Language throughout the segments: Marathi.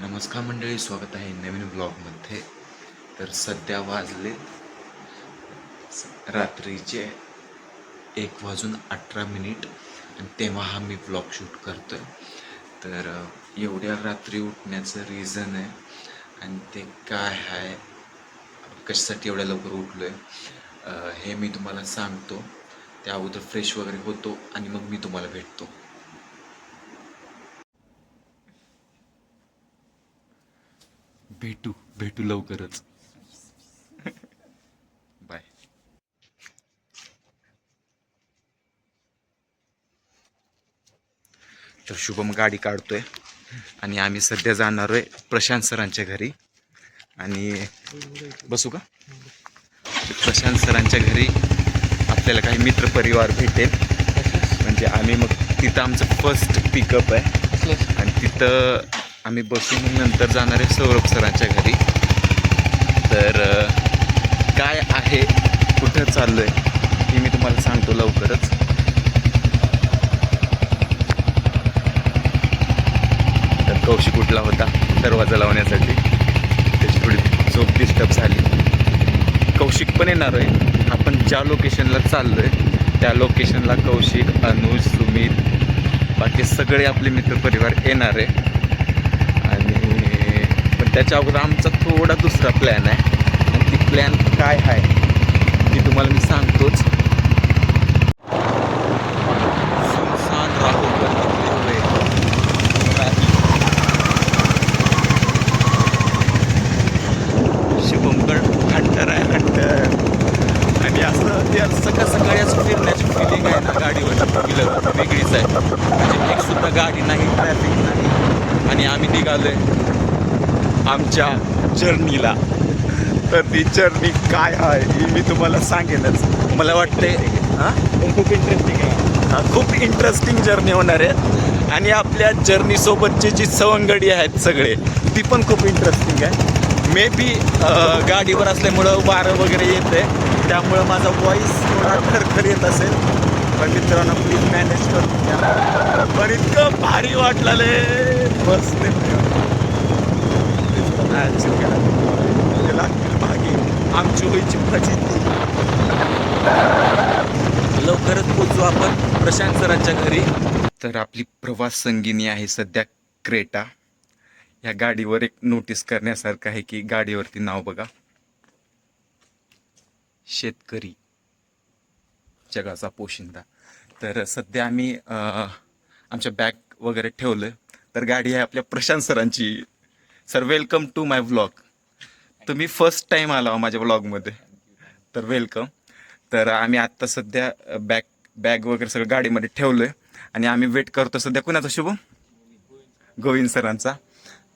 नमस्कार मंडळी स्वागत आहे नवीन ब्लॉगमध्ये. तर सध्या वाजले रात्रीचे एक वाजून अठरा मिनिट आणि तेव्हा हा मी ब्लॉग शूट करतोय. तर एवढ्या रात्री उठण्याचं रिझन आहे आणि ते काय आहे कशासाठी एवढ्या लवकर उठलो आहे हे मी तुम्हाला सांगतो. त्या अगोदर फ्रेश वगैरे होतो आणि मग मी तुम्हाला भेटतो. भेटू भेटू लवकरच. बाय तर शुभम गाडी काढतोय. आणि आम्ही सध्या जाणार आहे प्रशांत सरांच्या घरी. आणि बसू का? प्रशांत सरांच्या घरी आपल्याला काही मित्रपरिवार भेटेल. म्हणजे आम्ही मग तिथं आमचं फर्स्ट पिकअप आहे. आणि तिथं आम्ही बसून नंतर जाणार आहे सौरभ सरांच्या घरी. तर काय आहे कुठं चाललो आहे हे मी तुम्हाला सांगतो लवकरच. तर कौशिक उठला होता दरवाजा लावण्यासाठी. त्याची थोडी झोप डिस्टर्ब झाली. कौशिक पण येणार आहे. आपण ज्या लोकेशनला चाललो आहे त्या लोकेशनला कौशिक अनुज सुमित बाकी सगळे आपले मित्रपरिवार येणार आहे. त्याच्या अगोदर आमचा थोडा दुसरा प्लॅन आहे. आणि ती प्लॅन काय आहे ती तुम्हाला मी सांगतोच. सुनसान राहुल आहे हंटर आणि असं ते सकाळ सकाळी असं फिरण्याची फिलिंग आहे ना गाडीवर. गेलं वेगळीच आहे. म्हणजे एक सुद्धा गाडी नाही ट्रॅफिक नाही. आणि आम्ही निघालो आहे आमच्या जर्नीला. तर ती जर्नी काय आहे ही मी तुम्हाला सांगेनच. मला वाटते हां? खूप इंटरेस्टिंग आहे. हा, खूप इंटरेस्टिंग जर्नी होणार आहे. आणि आपल्या जर्नीसोबतची जी सवंगडी आहेत सगळे ती पण खूप इंटरेस्टिंग आहे. मे बी गाडीवर असल्यामुळं वारं वगैरे येतं आहे. त्यामुळं माझा व्हॉईस थोडा खरखर येत असेल. पण मित्रांनो प्लीज मॅनेज करून पण इतकं भारी वाटलं मस्त लागतील मागे आमची होईची फजिती लवकरच पोचू आपण प्रशांत सरांच्या घरी. तर आपली प्रवास संगिनी आहे सध्या क्रेटा. या गाडीवर एक नोटीस करण्यासारखं आहे की गाडीवरती नाव बघा. शेतकरी. जगाचा पोशिंदा. तर सध्या आम्ही आमच्या बॅग वगैरे ठेवलं. तर गाडी आहे आपल्या प्रशांत सरांची. Sir welcome to my vlog तुम्ही फर्स्ट टाईम आला हो माझ्या व्लॉगमध्ये तर वेलकम तर आम्ही आत्ता सध्या बॅग बॅग वगैरे सगळं गाडीमध्ये ठेवलं आहे आणि आम्ही वेट करतो सध्या. कुणाचा शुभम? गोविंद सरांचा.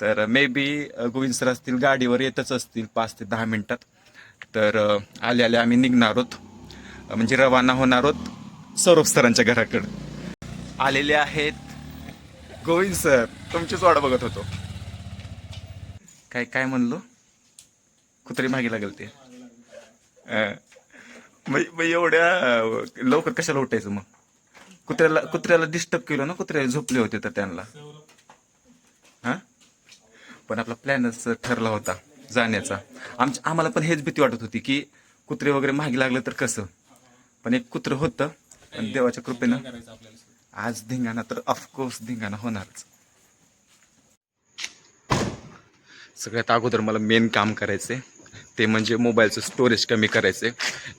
तर मे बी गोविंद सर असतील गाडीवर येतच असतील पाच ते दहा मिनटात. तर आले आले आम्ही निघणार आहोत. म्हणजे रवाना होणार आहोत सौरभ सरांच्या घराकडं. आलेले आहेत गोविंद सर. तुमचीच वाट बघत होतो. काय काय म्हणलो? कुत्री मागे लागेल ते. मग एवढ्या लवकर कशाला उठायचं मग? कुत्र्याला कुत्र्याला डिस्टर्ब केलं ना कुत्र्याला झोपले होते तर त्यांना. हा? पण आपला प्लॅनच ठरला होता जाण्याचा. आमच्या आम्हाला पण हेच भीती वाटत होती की कुत्रे वगैरे मागे लागलं तर कसं? पण एक कुत्र होतं पण देवाच्या कृपेनं आज धिंगाणा तर ऑफकोर्स धिंगाणा होणारच. सगळ्यात अगोदर मला मेन काम करायचे ते म्हणजे मोबाईलचं स्टोरेज कमी करायचे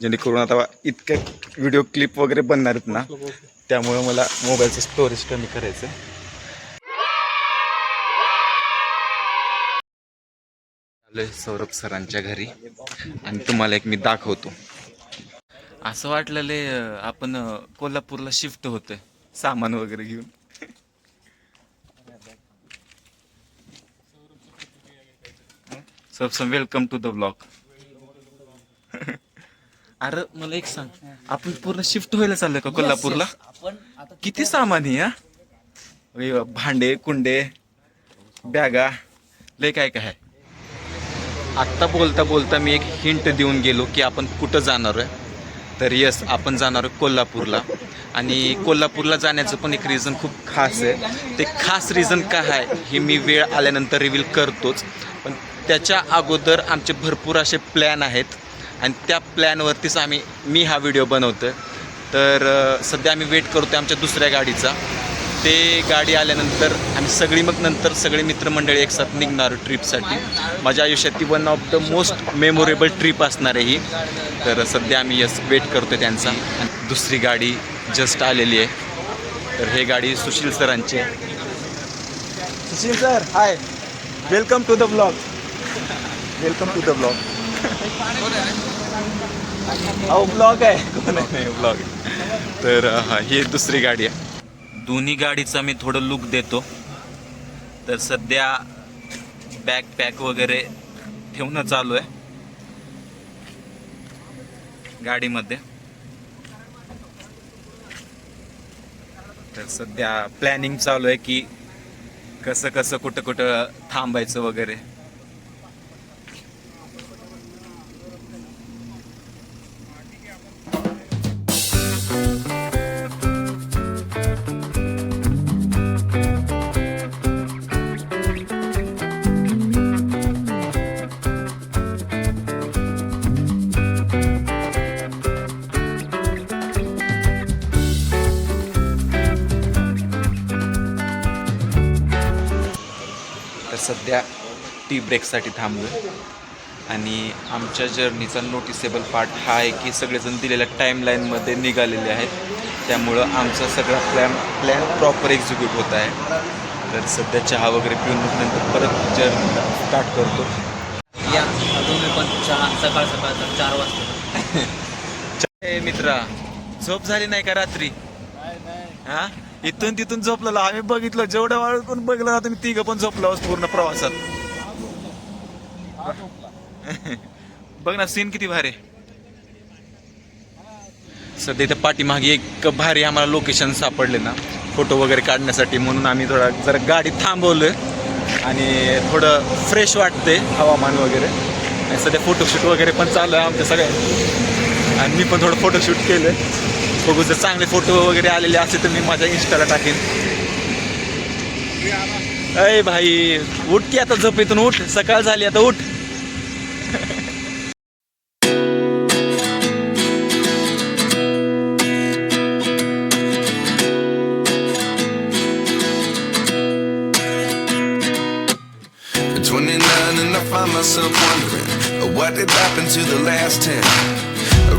जेणेकरून आता इतक्या व्हिडिओ क्लिप वगैरे बनणार आहेत ना त्यामुळे मला मोबाईलचं स्टोरेज कमी करायचं आलोय सौरभ सरांच्या घरी. आणि तुम्हाला एक मी दाखवतो. असं वाटलेलं आपण कोल्हापूरला शिफ्ट होतोय. सामान वगैरे घेऊन. सबसे वेलकम टू द ब्लॉग अरे मला एक सांग. आपण पूर्ण शिफ्ट व्हायला चाललोय का कोल्हापूरला? किती सामान आहे हा? भांडे कुंडे बॅगा लय काय काय आहे. आत्ता बोलता बोलता मी एक हिंट देऊन गेलो की आपण कुठं जाणार आहे. तर यस आपण जाणार आहोत कोल्हापूरला. आणि कोल्हापूरला जाण्याचं पण एक रिझन खूप खास आहे. ते खास रिझन काय आहे हे मी वेळ आल्यानंतर रिव्हील करतोच. त्याच्या अगोदर आमचे भरपूर असे प्लॅन आहेत. आणि त्या प्लॅनवरतीच आम्ही मी हा व्हिडिओ बनवतो तर सध्या आम्ही वेट करतो आमच्या दुसऱ्या गाडीचा. ते गाडी आल्यानंतर आम्ही सगळी मग नंतर सगळे मित्रमंडळी एकसाथ निघणार ट्रिपसाठी माझ्या आयुष्यातली one of the most memorable trip असणार आहे ही. तर सध्या आम्ही यस वेट करतो त्यांचा. दुसरी गाडी जस्ट आलेली आहे. तर हे गाडी सुशील सरांची Sushil sir hi welcome to the blog welcome to the blog अहो ब्लॉग आहे. कोण आहे ब्लॉग तर अ, हा ही दुसरी गाडी आहे. दोन्ही गाडीचा मी थोडं लुक देतो. तर सध्या बॅग पॅक वगैरे ठेवणं चालू आहे. गाडीमध्ये. तर सध्या प्लॅनिंग चालू आहे की कसं कसं कुठं कुठं थांबायचं वगैरे. सध्या टी ब्रेकसाठी थांबलो आणि आमच्या जर्नीचा नोटिसेबल पार्ट हा आहे की सगळेजण दिलेल्या टाईमलाईनमध्ये निघालेले आहेत. त्यामुळं आमचा सगळा प्लॅन प्लॅन प्रॉपर एक्झिक्यूट होत आहे. तर सध्या चहा वगैरे पिऊन नंतर परत जर्नी स्टार्ट करतो. या तुम्ही पण चहा सकाळ सकाळ चार वाजता. मित्रा झोप झाली नाही का रात्री? हा? इथून तिथून झोपलेलं. आम्ही बघितलं जेवढं वाळ पण बघलं ना तुम्ही तिघं पण झोपलो पूर्ण प्रवासात. बघ ना सीन किती भारी सध्या इथं पाठीमागे एक भारी आम्हाला लोकेशन सापडले ना फोटो वगैरे काढण्यासाठी म्हणून आम्ही थोडा जरा गाडी थांबवलं आणि थोडं फ्रेश वाटते हवामान वगैरे. आणि सध्या फोटोशूट वगैरे पण चालू आहे आमच्या सगळ्या. आणि मी पण थोडं फोटोशूट केलं बघू जर चांगले फोटो वगैरे आलेले असते तर मी माझ्या इंस्टाला टाकेन. अय भाई उठ की आता झोपेतून उठ. सकाळ झाली आता उठ. At 29 and I find myself wondering uh, what did happen to the last 10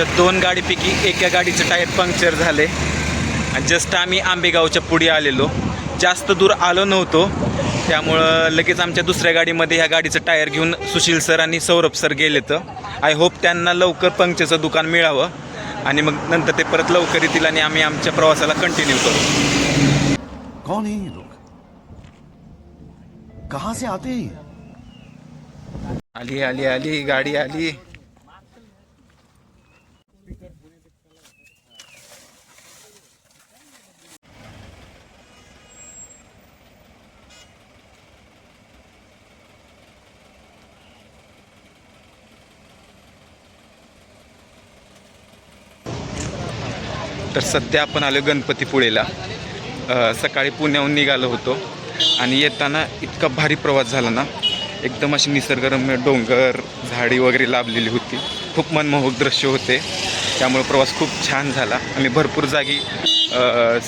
आमच्या दोन गाडीपैकी एका गाडीचं टायर पंक्चर झाले आणि जस्ट आम्ही आंबेगावच्या पुढे आलेलो. जास्त दूर आलो नव्हतो. त्यामुळं लगेच आमच्या दुसऱ्या गाडीमध्ये ह्या गाडीचं टायर घेऊन सुशील सर आणि सौरभ सर गेले तर आय होप त्यांना लवकर पंक्चरचं दुकान मिळावं. आणि मग नंतर ते परत लवकर येतील आणि आम्ही आमच्या प्रवासाला कंटिन्यू करू. है ये लोग? कहां से आते हैं? आली आली आली गाडी आली. तर सध्या आपण आलो गणपतीपुळेला. सकाळी पुण्याहून निघालो होतो. आणि येताना इतका भारी प्रवास झाला ना. एकदम अशी निसर्गरम्य डोंगर झाडी वगैरे लाभलेली होती. खूप मनमोहक दृश्य होते. त्यामुळे प्रवास खूप छान झाला. आम्ही भरपूर जागी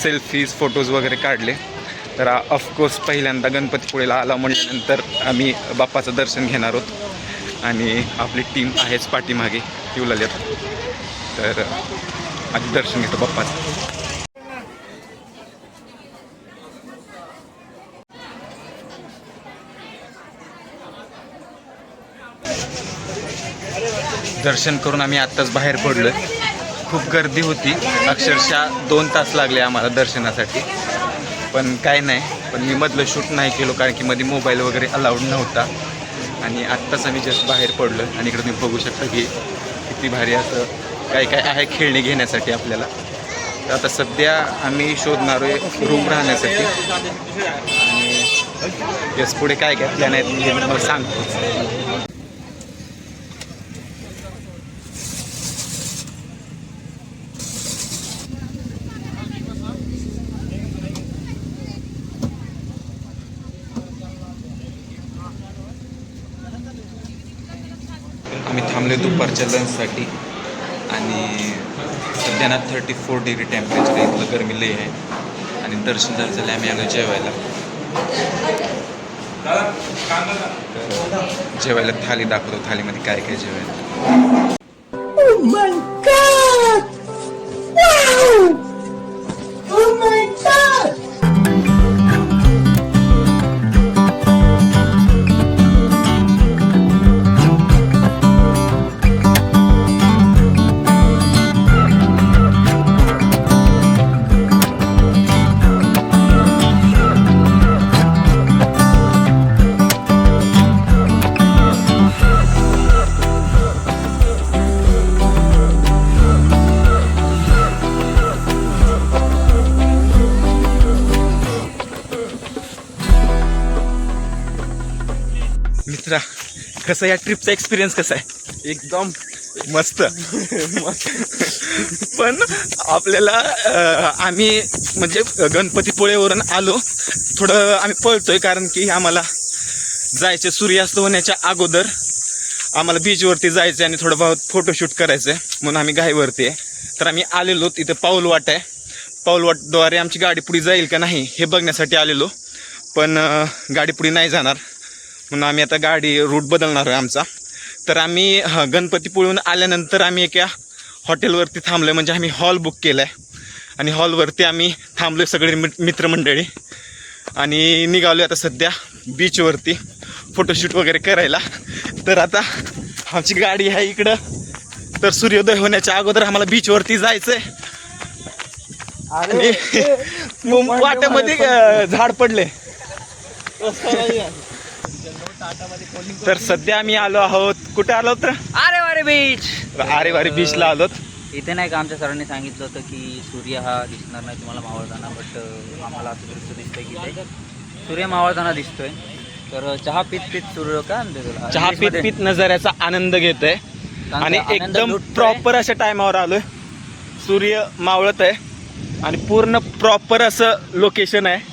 सेल्फीज फोटोज वगैरे काढले. तर ऑफकोर्स पहिल्यांदा गणपतीपुळेला आला म्हटल्यानंतर आम्ही बाप्पाचं दर्शन घेणार आहोत. आणि आपली टीम आहेच पाठीमागे येऊ तर आधी दर्शन घेतो बाप्पाचं. दर्शन करून आम्ही आत्ताच बाहेर पडलो खूप गर्दी होती. अक्षरशः दोन तास लागले आम्हाला दर्शनासाठी. पण काय नाही. पण मी मधलं शूट नाही केलो कारण की मध्ये मोबाईल वगैरे अलाउड नव्हता. आणि आत्ताच आम्ही जस्ट बाहेर पडलो आणि इकडे तुम्ही बघू शकता की किती भारी असं काय काय आहे खेळणी घेण्यासाठी आपल्याला? तर आता सध्या आम्ही शोधणार आहे रूम राहण्यासाठी. आणि यस पुढे काय काय प्लॅन आहेत हे मी सांगतो. आम्ही थांबले दुपारच्या लंचसाठी आणि सध्या ना थर्टी फोर डिग्री टेम्परेचर इथलं गरमी लई आहे. आणि दर्शन झालं झालं आम्ही आलो जेवायला. जेवायला थाली दाखवतो. थालीमध्ये काय काय जेवायला. Oh कसं या ट्रिपचा एक्सपिरियन्स कसा आहे? एकदम मस्त. पण आपल्याला आम्ही म्हणजे गणपतीपुळेवरून आलो. थोडं आम्ही पळतोय कारण की आम्हाला जायचे सूर्यास्त होण्याच्या अगोदर आम्हाला बीचवरती जायचं आणि थोडं बहुत फोटोशूट करायचं आहे म्हणून आम्ही घाईवरती आहे. तर आम्ही आलेलो तिथं पाऊल वाट आहे. पाऊल वाटद्वारे आमची गाडी पुढे जाईल का नाही हे बघण्यासाठी आलेलो. पण गाडी पुढे नाही जाणार. म्हणून आम्ही आता गाडी रूट बदलणार आहे आमचा. तर आम्ही गणपतीपुळून आल्यानंतर आम्ही एका हॉटेलवरती थांबलो म्हणजे आम्ही हॉल बुक केला आहे आणि हॉलवरती आम्ही थांबलो सगळे मित- मित्रमंडळी. आणि निघालो आता सध्या बीचवरती फोटोशूट वगैरे करायला. तर आता आमची गाडी आहे इकडं. तर सूर्योदय होण्याच्या अगोदर आम्हाला बीचवरती जायचंय. आणि मुं- वाट्यामध्ये झाड पडले तर सध्या आम्ही आलो आहोत. कुठे आलो तर? अरे वारे बीच आरे वारे बीचला आलोत. इथे नाही का आमच्या सरांनी सांगितलं होतं की सूर्य हा दिसणार नाही तुम्हाला मावळताना बट आम्हाला असं दृश्य दिसतंय की ते सूर्य मावळताना दिसतोय. तर चहा पित पित सूर्य काय म्हणते तुला चहा पित? पित नजाऱ्याचा आनंद घेत आहे आणि एकदम. प्रॉपर अशा टायमावर आलोय. सूर्य मावळत आहे आणि पूर्ण प्रॉपर असं लोकेशन आहे.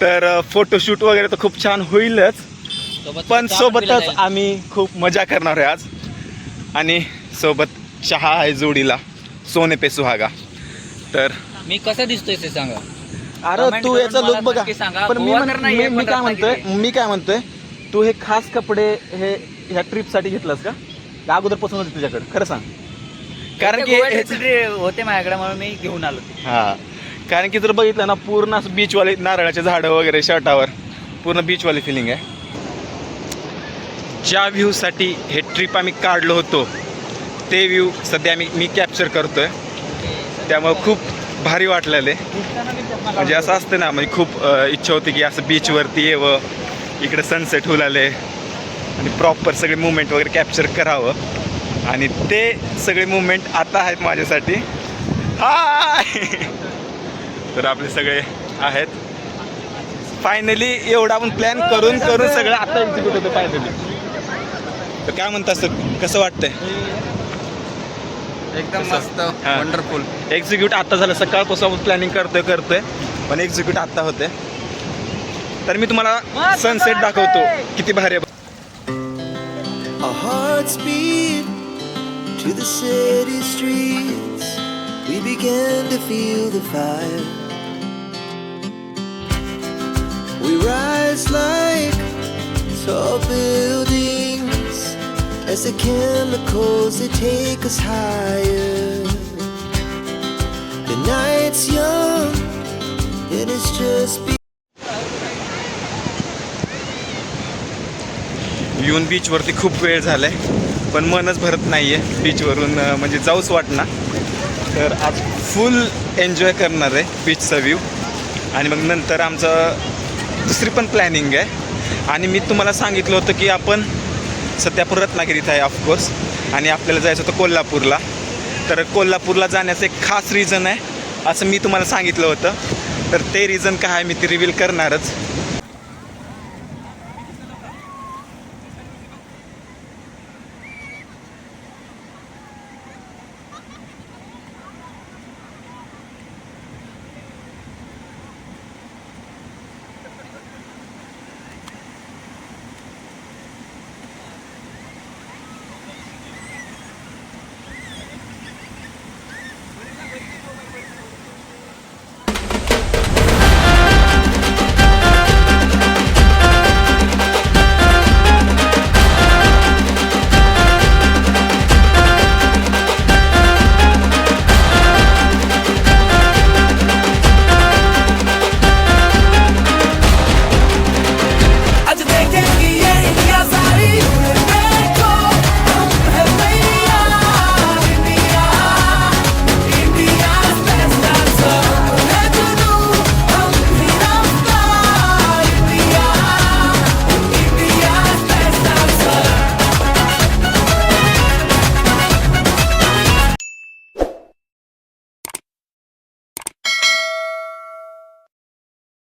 तर फोटोशूट वगैरे तर खूप छान होईलच. पण सोबतच. आम्ही खूप मजा करणार आहे आज. आणि सोबत चहा आहे जोडीला सोने पे सुहागा. तर मी कसं दिसतोय ते सांगा. अरे तू याचा लुक बघा. पण मी मी- काय म्हणतोय. मी काय म्हणतोय? तू हे खास कपडे हे ह्या ट्रिपसाठी घेतलास का? अगोदरपासून होते तुझ्याकडे खरं सांग. कारण की होते माझ्याकडे म्हणून मी घेऊन आलो. हा. कारण की जर बघितलं ना पूर्ण असं बीचवाले नारळाचे झाडं वगैरे शर्टावर पूर्ण बीचवाली फिलिंग आहे. ज्या व्ह्यूसाठी हे ट्रिप आम्ही काढलो होतो ते व्ह्यू सध्या आम्ही मी कॅप्चर करतो आहे त्यामुळं खूप भारी वाटलेले म्हणजे असं असतं ना म्हणजे खूप इच्छा होती की असं बीचवरती येवं इकडे सनसेट होऊ लागले आणि प्रॉपर सगळे मुवमेंट वगैरे कॅप्चर करावं. आणि ते सगळे मुवमेंट आता आहेत माझ्यासाठी. हाय तर आपले सगळे आहेत. फायनली एवढा आपण प्लॅन करून करून सगळं आता एक्झिक्यूट होतं फायनली तर काय म्हणतात सर कसं वाटतंय? एकदम मस्त हा. वंडरफुल एक्झिक्यूट आता झालं सकाळपासून प्लॅनिंग करतोय करतोय पण एक्झिक्यूट आता होते तर मी तुम्हाला सनसेट दाखवतो किती भारी आहे. Our hearts beat to the city streets. We began to feel the fire. We rise like tall buildings. As the chemicals they take us higher. The night's young and it's just. Be- येऊन बीचवरती खूप वेळ झालाय पण मनच भरत नाहीये बीचवरून म्हणजे जाऊच वाटणार तर आज फुल एन्जॉय करणार आहे बीचचा व्ह्यू आणि मग नंतर आमचं दुसरी पण प्लॅनिंग आहे आणि मी तुम्हाला सांगितलं होतं की आपण सध्या आपण रत्नागिरीत आहे ऑफकोर्स आणि आपल्याला जायचं होतं कोल्हापूरला. तर कोल्हापूरला जाण्याचं एक खास रिझन आहे असं मी तुम्हाला सांगितलं होतं. तर ते रिझन काय आहे मी ते रिव्हील करणारच.